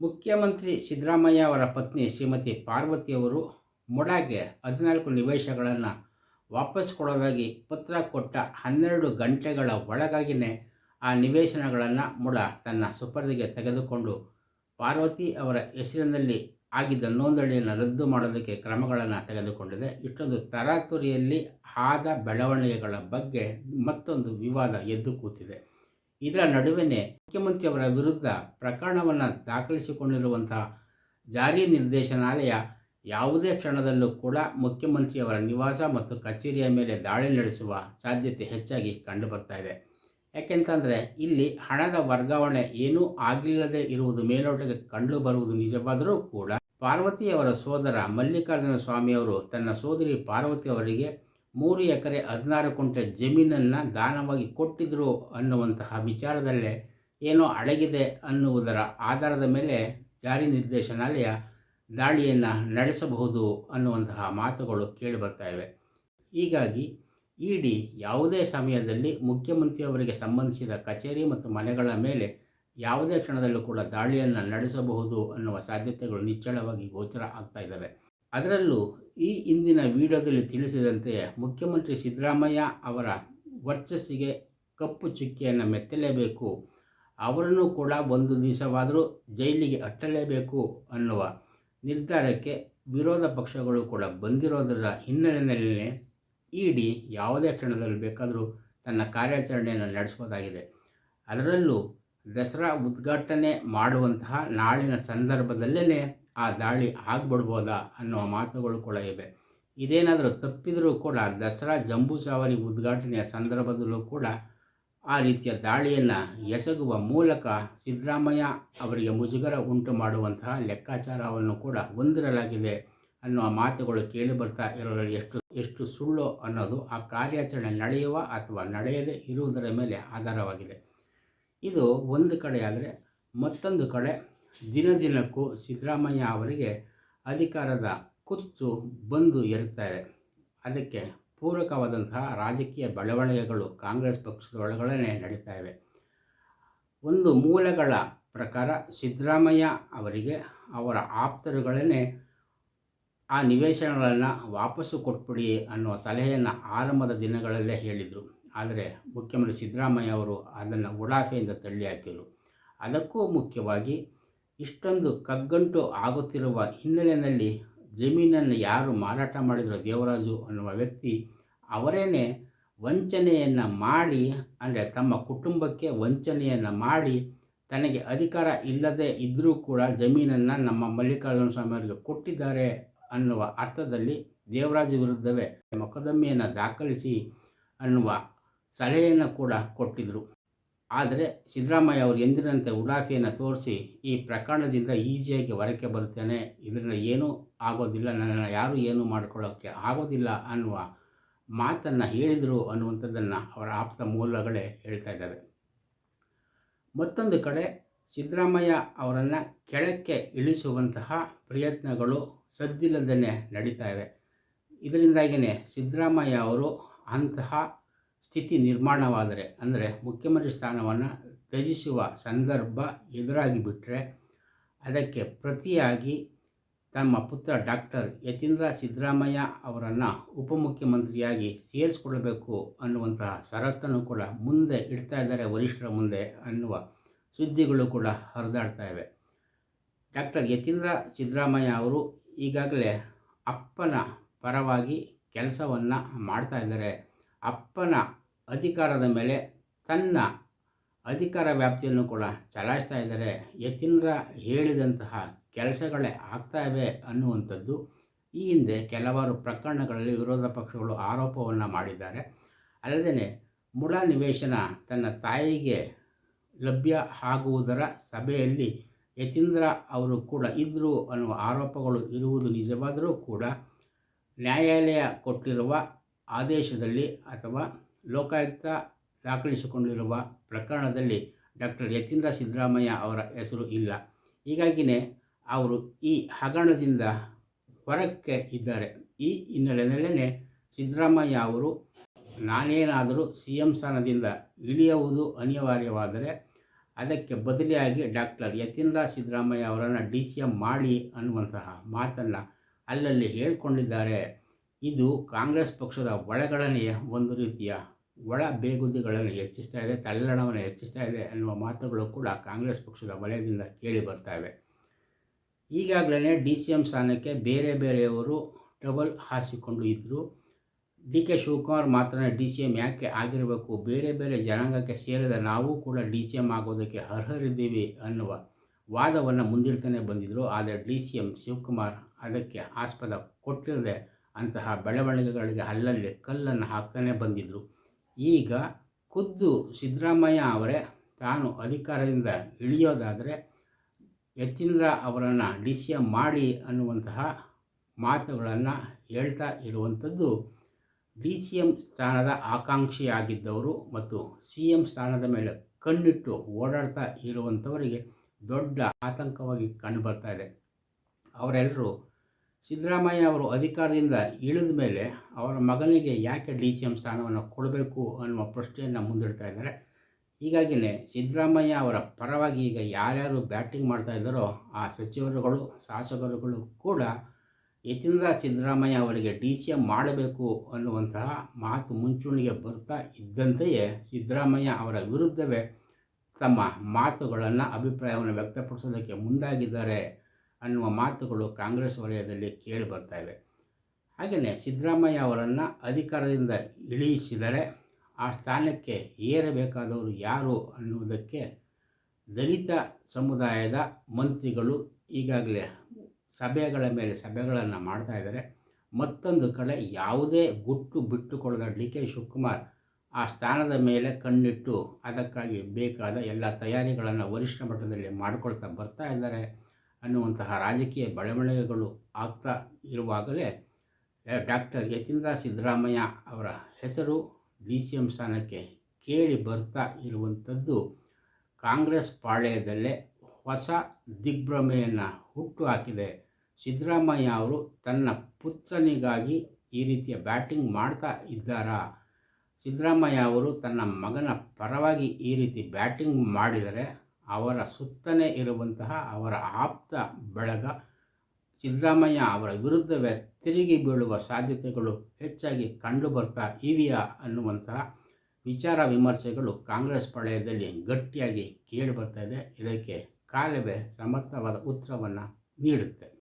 ಮುಖ್ಯಮಂತ್ರಿ ಸಿದ್ದರಾಮಯ್ಯ ಅವರ ಪತ್ನಿ ಶ್ರೀಮತಿ ಪಾರ್ವತಿಯವರು ಮೊಡಾಗೆ ಹದಿನಾಲ್ಕು ನಿವೇಶಗಳನ್ನು ವಾಪಸ್ ಕೊಡೋದಾಗಿ ಪತ್ರ ಕೊಟ್ಟ ಹನ್ನೆರಡು ಗಂಟೆಗಳ ಒಳಗಾಗಿಯೇ ಆ ನಿವೇಶನಗಳನ್ನು ಮೊಡ ತನ್ನ ಸುಪರ್ದಿಗೆ ತೆಗೆದುಕೊಂಡು ಪಾರ್ವತಿ ಅವರ ಹೆಸರಿನಲ್ಲಿ ಆಗಿದ್ದ ನೋಂದಣಿಯನ್ನು ರದ್ದು ಮಾಡೋದಕ್ಕೆ ಕ್ರಮಗಳನ್ನು ತೆಗೆದುಕೊಂಡಿದೆ. ಇಷ್ಟೊಂದು ತರಾತುರಿಯಲ್ಲಿ ಆದ ಬೆಳವಣಿಗೆಗಳ ಬಗ್ಗೆ ಮತ್ತೊಂದು ವಿವಾದ ಎದ್ದು ಕೂತಿದೆ. ಇದರ ನಡುವೆಯೇ ಮುಖ್ಯಮಂತ್ರಿಯವರ ವಿರುದ್ಧ ಪ್ರಕರಣವನ್ನು ದಾಖಲಿಸಿಕೊಂಡಿರುವಂತಹ ಜಾರಿ ನಿರ್ದೇಶನಾಲಯ ಯಾವುದೇ ಕ್ಷಣದಲ್ಲೂ ಕೂಡ ಮುಖ್ಯಮಂತ್ರಿಯವರ ನಿವಾಸ ಮತ್ತು ಕಚೇರಿಯ ಮೇಲೆ ದಾಳಿ ನಡೆಸುವ ಸಾಧ್ಯತೆ ಹೆಚ್ಚಾಗಿ ಕಂಡುಬರ್ತಾ ಇದೆ. ಯಾಕೆಂತಂದರೆ ಇಲ್ಲಿ ಹಣದ ವರ್ಗಾವಣೆ ಏನೂ ಆಗಿಲ್ಲದೆ ಇರುವುದು ಮೇಲೋಟಕ್ಕೆ ಕಂಡು ಬರುವುದು ನಿಜವಾದರೂ ಕೂಡ ಪಾರ್ವತಿಯವರ ಸೋದರ ಮಲ್ಲಿಕಾರ್ಜುನ ಸ್ವಾಮಿಯವರು ತನ್ನ ಸೋದರಿ ಪಾರ್ವತಿ ಅವರಿಗೆ ಮೂರು ಎಕರೆ ಹದಿನಾರು ಕುಂಟೆ ಜಮೀನನ್ನು ದಾನವಾಗಿ ಕೊಟ್ಟಿದ್ದರು ಅನ್ನುವಂತಹ ವಿಚಾರದಲ್ಲೇ ಏನೋ ಅಡಗಿದೆ ಅನ್ನುವುದರ ಆಧಾರದ ಮೇಲೆ ಜಾರಿ ನಿರ್ದೇಶನಾಲಯ ದಾಳಿಯನ್ನು ನಡೆಸಬಹುದು ಅನ್ನುವಂತಹ ಮಾತುಗಳು ಕೇಳಿಬರ್ತಾ ಇವೆ. ಹೀಗಾಗಿ ಇಡಿ ಯಾವುದೇ ಸಮಯದಲ್ಲಿ ಮುಖ್ಯಮಂತ್ರಿಯವರಿಗೆ ಸಂಬಂಧಿಸಿದ ಕಚೇರಿ ಮತ್ತು ಮನೆಗಳ ಮೇಲೆ ಯಾವುದೇ ಕ್ಷಣದಲ್ಲೂ ಕೂಡ ದಾಳಿಯನ್ನು ನಡೆಸಬಹುದು ಅನ್ನುವ ಸಾಧ್ಯತೆಗಳು ನಿಚ್ಚಳವಾಗಿ ಗೋಚರ ಆಗ್ತಾ ಇದ್ದಾವೆ. ಅದರಲ್ಲೂ ಈ ಇಂದಿನ ವಿಡಿಯೋದಲ್ಲಿ ತಿಳಿಸಿದಂತೆ ಮುಖ್ಯಮಂತ್ರಿ ಸಿದ್ದರಾಮಯ್ಯ ಅವರ ವರ್ಚಸ್ಸಿಗೆ ಕಪ್ಪು ಚುಕ್ಕಿಯನ್ನು ಮೆತ್ತಲೇಬೇಕು. ಅವರನ್ನು ಕೂಡ ಒಂದು ದಿವಸವಾದರೂ ಜೈಲಿಗೆ ಅಟ್ಟಲೇಬೇಕು ಅನ್ನುವ ನಿರ್ಧಾರಕ್ಕೆ ವಿರೋಧ ಪಕ್ಷಗಳು ಕೂಡ ಬಂದಿರೋದರ ಹಿನ್ನೆಲೆಯಲ್ಲೇ ಇಡಿ ಯಾವುದೇ ಕ್ಷಣದಲ್ಲಿ ಬೇಕಾದರೂ ತನ್ನ ಕಾರ್ಯಾಚರಣೆಯನ್ನು ನಡೆಸ್ಬೋದಾಗಿದೆ. ಅದರಲ್ಲೂ ದಸರಾ ಉದ್ಘಾಟನೆ ಮಾಡುವಂತಹ ನಾಳಿನ ಸಂದರ್ಭದಲ್ಲೇ ಆ ದಾಳಿ ಆಗ್ಬಿಡ್ಬೋದಾ ಅನ್ನುವ ಮಾತುಗಳು ಕೂಡ ಇವೆ. ಇದೇನಾದರೂ ತಪ್ಪಿದರೂ ಕೂಡ ದಸರಾ ಜಂಬೂ ಸವಾರಿ ಉದ್ಘಾಟನೆಯ ಸಂದರ್ಭದಲ್ಲೂ ಕೂಡ ಆ ರೀತಿಯ ದಾಳಿಯನ್ನು ಎಸಗುವ ಮೂಲಕ ಸಿದ್ದರಾಮಯ್ಯ ಅವರಿಗೆ ಮುಜುಗರ ಉಂಟು ಮಾಡುವಂತಹ ಲೆಕ್ಕಾಚಾರವನ್ನು ಕೂಡ ಹೊಂದಿರಲಾಗಿದೆ ಅನ್ನುವ ಮಾತುಗಳು ಕೇಳಿ ಬರ್ತಾ ಇರೋದ್ರಲ್ಲಿ ಎಷ್ಟು ಎಷ್ಟು ಸುಳ್ಳು ಅನ್ನೋದು ಆ ಕಾರ್ಯಾಚರಣೆ ನಡೆಯುವ ಅಥವಾ ನಡೆಯದೇ ಇರುವುದರ ಮೇಲೆ ಆಧಾರವಾಗಿದೆ. ಇದು ಒಂದು ಕಡೆ ಆದರೆ ಮತ್ತೊಂದು ಕಡೆ ದಿನ ದಿನಕ್ಕೂ ಸಿದ್ದರಾಮಯ್ಯ ಅವರಿಗೆ ಅಧಿಕಾರದ ಕುತ್ತು ಬಂದು ಇರುತ್ತಾ ಇದೆ ಅದಕ್ಕೆ ಪೂರಕವಾದಂತಹ ರಾಜಕೀಯ ಬೆಳವಣಿಗೆಗಳು ಕಾಂಗ್ರೆಸ್ ಪಕ್ಷದ ಒಳಗಡೆ ನಡೀತಾ ಇವೆ. ಒಂದು ಮೂಲಗಳ ಪ್ರಕಾರ ಸಿದ್ದರಾಮಯ್ಯ ಅವರಿಗೆ ಅವರ ಆಪ್ತರುಗಳೇ ಆ ನಿವೇಶನಗಳನ್ನು ವಾಪಸ್ಸು ಕೊಟ್ಬಿಡಿ ಅನ್ನುವ ಸಲಹೆಯನ್ನು ಆರಂಭದ ದಿನಗಳಲ್ಲೇ ಹೇಳಿದರು. ಆದರೆ ಮುಖ್ಯಮಂತ್ರಿ ಸಿದ್ದರಾಮಯ್ಯ ಅವರು ಅದನ್ನು ಉಡಾಫೆಯಿಂದ ತಳ್ಳಿ ಹಾಕಿದರು ಅದಕ್ಕೂ ಮುಖ್ಯವಾಗಿ ಇಷ್ಟೊಂದು ಕಗ್ಗಂಟು ಆಗುತ್ತಿರುವ ಹಿನ್ನೆಲೆಯಲ್ಲಿ ಜಮೀನನ್ನು ಯಾರು ಮಾರಾಟ ಮಾಡಿದರೂ ದೇವರಾಜು ಅನ್ನುವ ವ್ಯಕ್ತಿ ಅವರೇನೆ ವಂಚನೆಯನ್ನು ಮಾಡಿ, ಅಂದರೆ ತಮ್ಮ ಕುಟುಂಬಕ್ಕೆ ವಂಚನೆಯನ್ನು ಮಾಡಿ ತನಗೆ ಅಧಿಕಾರ ಇಲ್ಲದೆ ಇದ್ದರೂ ಕೂಡ ಜಮೀನನ್ನು ನಮ್ಮ ಮಲ್ಲಿಕಾರ್ಜುನ ಸ್ವಾಮಿಯವರಿಗೆ ಕೊಟ್ಟಿದ್ದಾರೆ ಅನ್ನುವ ಅರ್ಥದಲ್ಲಿ ದೇವರಾಜ ವಿರುದ್ಧವೇ ಮೊಕದ್ದಮೆಯನ್ನು ದಾಖಲಿಸಿ ಅನ್ನುವ ಸಲಹೆಯನ್ನು ಕೂಡ ಕೊಟ್ಟಿದ್ದರು ಆದರೆ ಸಿದ್ದರಾಮಯ್ಯ ಅವರು ಎಂದಿನಂತೆ ಉಡಾಫಿಯನ್ನು ತೋರಿಸಿ ಈ ಪ್ರಕರಣದಿಂದ ಈಸಿಯಾಗಿ ಹೊರಕ್ಕೆ ಬರುತ್ತೇನೆ, ಇದರಿಂದ ಏನೂ ಆಗೋದಿಲ್ಲ ನನ್ನನ್ನು ಯಾರೂ ಏನೂ ಮಾಡಿಕೊಳ್ಳೋಕ್ಕೆ ಆಗೋದಿಲ್ಲ ಅನ್ನುವ ಮಾತನ್ನು ಹೇಳಿದರು ಅನ್ನುವಂಥದ್ದನ್ನು ಅವರ ಆಪ್ತ ಮೂಲಗಳೇ ಹೇಳ್ತಾ ಇದ್ದಾವೆ. ಮತ್ತೊಂದು ಕಡೆ ಸಿದ್ದರಾಮಯ್ಯ ಅವರನ್ನು ಕೆಳಕ್ಕೆ ಇಳಿಸುವಂತಹ ಪ್ರಯತ್ನಗಳು ಸದ್ದಿಲ್ಲದೇ ನಡೀತಾ ಇವೆ. ಇದರಿಂದಾಗಿಯೇ ಸಿದ್ದರಾಮಯ್ಯ ಅವರು ಅಂತಹ ಸ್ಥಿತಿ ನಿರ್ಮಾಣವಾದರೆ, ಅಂದರೆ ಮುಖ್ಯಮಂತ್ರಿ ಸ್ಥಾನವನ್ನು ತ್ಯಜಿಸುವ ಸಂದರ್ಭ ಎದುರಾಗಿ ಬಿಟ್ಟರೆ ಅದಕ್ಕೆ ಪ್ರತಿಯಾಗಿ ತಮ್ಮ ಪುತ್ರ ಡಾಕ್ಟರ್ ಯತೀಂದ್ರ ಸಿದ್ದರಾಮಯ್ಯ ಅವರನ್ನು ಉಪಮುಖ್ಯಮಂತ್ರಿಯಾಗಿ ಸೇರಿಸಿಕೊಳ್ಳಬೇಕು ಅನ್ನುವಂತಹ ಷರತ್ತನ್ನು ಕೂಡ ಮುಂದೆ ಇಡ್ತಾ ಇದ್ದಾರೆ, ವರಿಷ್ಠರ ಮುಂದೆ ಅನ್ನುವ ಸುದ್ದಿಗಳು ಕೂಡ ಹರಿದಾಡ್ತಾ ಇವೆ. ಡಾಕ್ಟರ್ ಯತೀಂದ್ರ ಸಿದ್ದರಾಮಯ್ಯ ಅವರು ಈಗಾಗಲೇ ಅಪ್ಪನ ಪರವಾಗಿ ಕೆಲಸವನ್ನು ಮಾಡ್ತಾ ಇದ್ದಾರೆ. ಅಪ್ಪನ ಅಧಿಕಾರದ ಮೇಲೆ ತನ್ನ ಅಧಿಕಾರ ವ್ಯಾಪ್ತಿಯನ್ನು ಕೂಡ ಚಲಾಯಿಸ್ತಾ ಇದ್ದಾರೆ. ಯತೀಂದ್ರ ಹೇಳಿದಂತಹ ಕೆಲಸಗಳೇ ಆಗ್ತಾಯಿವೆ ಅನ್ನುವಂಥದ್ದು ಈ ಹಿಂದೆ ಕೆಲವಾರು ಪ್ರಕರಣಗಳಲ್ಲಿ ವಿರೋಧ ಪಕ್ಷಗಳು ಆರೋಪವನ್ನು ಮಾಡಿದ್ದಾರೆ. ಅಲ್ಲದೆ ಮೂಲ ನಿವೇಶನ ತನ್ನ ತಾಯಿಗೆ ಲಭ್ಯ ಆಗುವುದರ ಸಭೆಯಲ್ಲಿ ಯತೀಂದ್ರ ಅವರು ಕೂಡ ಇದ್ದರು ಅನ್ನುವ ಆರೋಪಗಳು ಇರುವುದು ನಿಜವಾದರೂ ಕೂಡ ನ್ಯಾಯಾಲಯ ಕೊಟ್ಟಿರುವ ಆದೇಶದಲ್ಲಿ ಅಥವಾ ಲೋಕಾಯುಕ್ತ ದಾಖಲಿಸಿಕೊಂಡಿರುವ ಪ್ರಕರಣದಲ್ಲಿ ಡಾಕ್ಟರ್ ಯತೀಂದ್ರ ಸಿದ್ದರಾಮಯ್ಯ ಅವರ ಹೆಸರು ಇಲ್ಲ. ಹೀಗಾಗಿಯೇ ಅವರು ಈ ಹಗರಣದಿಂದ ಹೊರಕ್ಕೆ ಇದ್ದಾರೆ. ಈ ಹಿನ್ನೆಲೆಯಲ್ಲೇ ಸಿದ್ದರಾಮಯ್ಯ ಅವರು ನಾನೇನಾದರೂ ಸಿ ಎಂ ಸ್ಥಾನದಿಂದ ಇಳಿಯುವುದು ಅನಿವಾರ್ಯವಾದರೆ ಅದಕ್ಕೆ ಬದಲಿಯಾಗಿ ಡಾಕ್ಟರ್ ಯತೀಂದ್ರ ಸಿದ್ದರಾಮಯ್ಯ ಅವರನ್ನು ಡಿ ಸಿ ಎಂ ಮಾಡಿ ಅನ್ನುವಂತಹ ಮಾತನ್ನು ಅಲ್ಲಲ್ಲಿ ಹೇಳಿಕೊಂಡಿದ್ದಾರೆ. ಇದು ಕಾಂಗ್ರೆಸ್ ಪಕ್ಷದ ಒಳಗಡನೆಯ ಒಂದು ರೀತಿಯ ಒಳ ಬೇಗುದಿಗಳನ್ನು ಹೆಚ್ಚಿಸ್ತಾ ಇದೆ ತಲ್ಲಣವನ್ನು ಹೆಚ್ಚಿಸ್ತಾ ಇದೆ ಅನ್ನುವ ಮಾತುಗಳು ಕೂಡ ಕಾಂಗ್ರೆಸ್ ಪಕ್ಷದ ವಲಯದಿಂದ ಕೇಳಿ ಬರ್ತಾಯಿವೆ ಈಗಾಗಲೇ ಡಿ ಸಿ ಎಂ ಸ್ಥಾನಕ್ಕೆ ಬೇರೆ ಬೇರೆಯವರು ಟ್ರಬಲ್ ಹಾಸಿಕೊಂಡು ಇದ್ದರು ಡಿ ಕೆ ಶಿವಕುಮಾರ್ ಮಾತ್ರ ಡಿ ಸಿ ಎಂ ಯಾಕೆ ಆಗಿರಬೇಕು? ಬೇರೆ ಬೇರೆ ಜನಾಂಗಕ್ಕೆ ಸೇರಿದ ನಾವು ಕೂಡ ಡಿ ಸಿ ಎಂ ಆಗೋದಕ್ಕೆ ಅರ್ಹರಿದ್ದೀವಿ ಅನ್ನುವ ವಾದವನ್ನು ಮುಂದಿಡ್ತಾನೆ ಬಂದಿದ್ದರು ಆದರೆ ಡಿ ಸಿ ಎಂ ಶಿವಕುಮಾರ್ ಅದಕ್ಕೆ ಆಸ್ಪದ ಕೊಟ್ಟಿರದೆ ಅಂತಹ ಬೆಳವಣಿಗೆಗಳಿಗೆ ಅಲ್ಲಲ್ಲಿ ಕಲ್ಲನ್ನು ಹಾಕ್ತಾನೆ ಬಂದಿದ್ದರು ಈಗ ಖುದ್ದು ಸಿದ್ದರಾಮಯ್ಯ ಅವರೇ ತಾನು ಅಧಿಕಾರದಿಂದ ಇಳಿಯೋದಾದರೆ ಯತೀಂದ್ರ ಅವರನ್ನು ಡಿ ಸಿ ಎಂ ಮಾಡಿ ಅನ್ನುವಂತಹ ಮಾತುಗಳನ್ನು ಹೇಳ್ತಾ ಇರುವಂಥದ್ದು ಡಿ ಸಿ ಎಂ ಸ್ಥಾನದ ಆಕಾಂಕ್ಷಿಯಾಗಿದ್ದವರು ಮತ್ತು ಸಿ ಎಂ ಸ್ಥಾನದ ಮೇಲೆ ಕಣ್ಣಿಟ್ಟು ಓಡಾಡ್ತಾ ಇರುವಂಥವರಿಗೆ ದೊಡ್ಡ ಆತಂಕವಾಗಿ ಕಂಡುಬರ್ತಾ ಇದೆ. ಅವರೆಲ್ಲರೂ ಸಿದ್ದರಾಮಯ್ಯ ಅವರು ಅಧಿಕಾರದಿಂದ ಇಳಿದ ಮೇಲೆ ಅವರ ಮಗನಿಗೆ ಯಾಕೆ ಡಿ ಸಿ ಎಂ ಸ್ಥಾನವನ್ನು ಕೊಡಬೇಕು ಅನ್ನುವ ಪ್ರಶ್ನೆಯನ್ನು ಮುಂದಿಡ್ತಾ ಇದ್ದಾರೆ. ಹೀಗಾಗಿಯೇ ಸಿದ್ದರಾಮಯ್ಯ ಅವರ ಪರವಾಗಿ ಈಗ ಯಾರ್ಯಾರು ಬ್ಯಾಟಿಂಗ್ ಮಾಡ್ತಾ ಇದ್ದಾರೋ ಆ ಸಚಿವರುಗಳು, ಶಾಸಕರುಗಳು ಕೂಡ ಯತೀಂದ್ರ ಸಿದ್ದರಾಮಯ್ಯ ಅವರಿಗೆ ಡಿ ಸಿ ಎಂ ಮಾಡಬೇಕು ಅನ್ನುವಂತಹ ಮಾತು ಮುಂಚೂಣಿಗೆ ಬರ್ತಾ ಇದ್ದಂತೆಯೇ ಸಿದ್ದರಾಮಯ್ಯ ಅವರ ವಿರುದ್ಧವೇ ತಮ್ಮ ಮಾತುಗಳನ್ನು, ಅಭಿಪ್ರಾಯವನ್ನು ವ್ಯಕ್ತಪಡಿಸೋದಕ್ಕೆ ಮುಂದಾಗಿದ್ದಾರೆ. ಅನ್ನುವ ಮಾತುಗಳು ಕಾಂಗ್ರೆಸ್ ವಲಯದಲ್ಲಿ ಕೇಳಿ ಬರ್ತಾ ಇವೆ. ಹಾಗೆಯೇ ಸಿದ್ದರಾಮಯ್ಯ ಅವರನ್ನು ಅಧಿಕಾರದಿಂದ ಇಳಿಸಿದರೆ ಆ ಸ್ಥಾನಕ್ಕೆ ಏರಬೇಕಾದವರು ಯಾರು ಅನ್ನುವುದಕ್ಕೆ ದಲಿತ ಸಮುದಾಯದ ಮಂತ್ರಿಗಳು ಈಗಾಗಲೇ ಸಭೆಗಳ ಮೇಲೆ ಸಭೆಗಳನ್ನು ಮಾಡ್ತಾ ಇದ್ದಾರೆ. ಮತ್ತೊಂದು ಕಡೆ ಯಾವುದೇ ಗುಟ್ಟು ಬಿಟ್ಟುಕೊಳ್ಳದ ಡಿ ಕೆ ಶಿವಕುಮಾರ್ ಆ ಸ್ಥಾನದ ಮೇಲೆ ಕಣ್ಣಿಟ್ಟು ಅದಕ್ಕಾಗಿ ಬೇಕಾದ ಎಲ್ಲ ತಯಾರಿಗಳನ್ನು ವರಿಷ್ಠ ಮಟ್ಟದಲ್ಲಿ ಮಾಡಿಕೊಳ್ತಾ ಬರ್ತಾ ಇದ್ದಾರೆ. ಅನ್ನುವಂತಹ ರಾಜಕೀಯ ಬೆಳವಣಿಗೆಗಳು ಆಗ್ತಾ ಇರುವಾಗಲೇ ಡಾಕ್ಟರ್ ಯತೀಂದ್ರ ಸಿದ್ದರಾಮಯ್ಯ ಅವರ ಹೆಸರು ಡಿ ಸಿ ಎಂ ಸ್ಥಾನಕ್ಕೆ ಕೇಳಿ ಬರ್ತಾ ಇರುವಂಥದ್ದು ಕಾಂಗ್ರೆಸ್ ಪಾಳ್ಯದಲ್ಲೇ ಹೊಸ ದಿಗ್ಭ್ರಮೆಯನ್ನು ಹುಟ್ಟು ಹಾಕಿದೆ. ಸಿದ್ದರಾಮಯ್ಯ ಅವರು ತನ್ನ ಪುತ್ರನಿಗಾಗಿ ಈ ರೀತಿಯ ಬ್ಯಾಟಿಂಗ್ ಮಾಡ್ತಾ ಇದ್ದಾರಾ? ಸಿದ್ದರಾಮಯ್ಯ ಅವರು ತನ್ನ ಮಗನ ಪರವಾಗಿ ಈ ರೀತಿ ಬ್ಯಾಟಿಂಗ್ ಮಾಡಿದರೆ ಅವರ ಸುತ್ತನೇ ಇರುವಂತಹ ಅವರ ಆಪ್ತ ಬಳಗ ಸಿದ್ದರಾಮಯ್ಯ ಅವರ ವಿರುದ್ಧವೇ ತಿರುಗಿ ಬೀಳುವ ಸಾಧ್ಯತೆಗಳು ಹೆಚ್ಚಾಗಿ ಕಂಡು ಬರ್ತಾ ಇದೆಯಾ ಅನ್ನುವಂತಹ ವಿಚಾರ ವಿಮರ್ಶೆಗಳು ಕಾಂಗ್ರೆಸ್ ಪಳೆಯದಲ್ಲಿ ಗಟ್ಟಿಯಾಗಿ ಕೇಳಿ ಬರ್ತಾ ಇದೆ. ಇದಕ್ಕೆ ಕಾಲವೇ ಸಮರ್ಥವಾದ ಉತ್ತರವನ್ನು ನೀಡುತ್ತೆ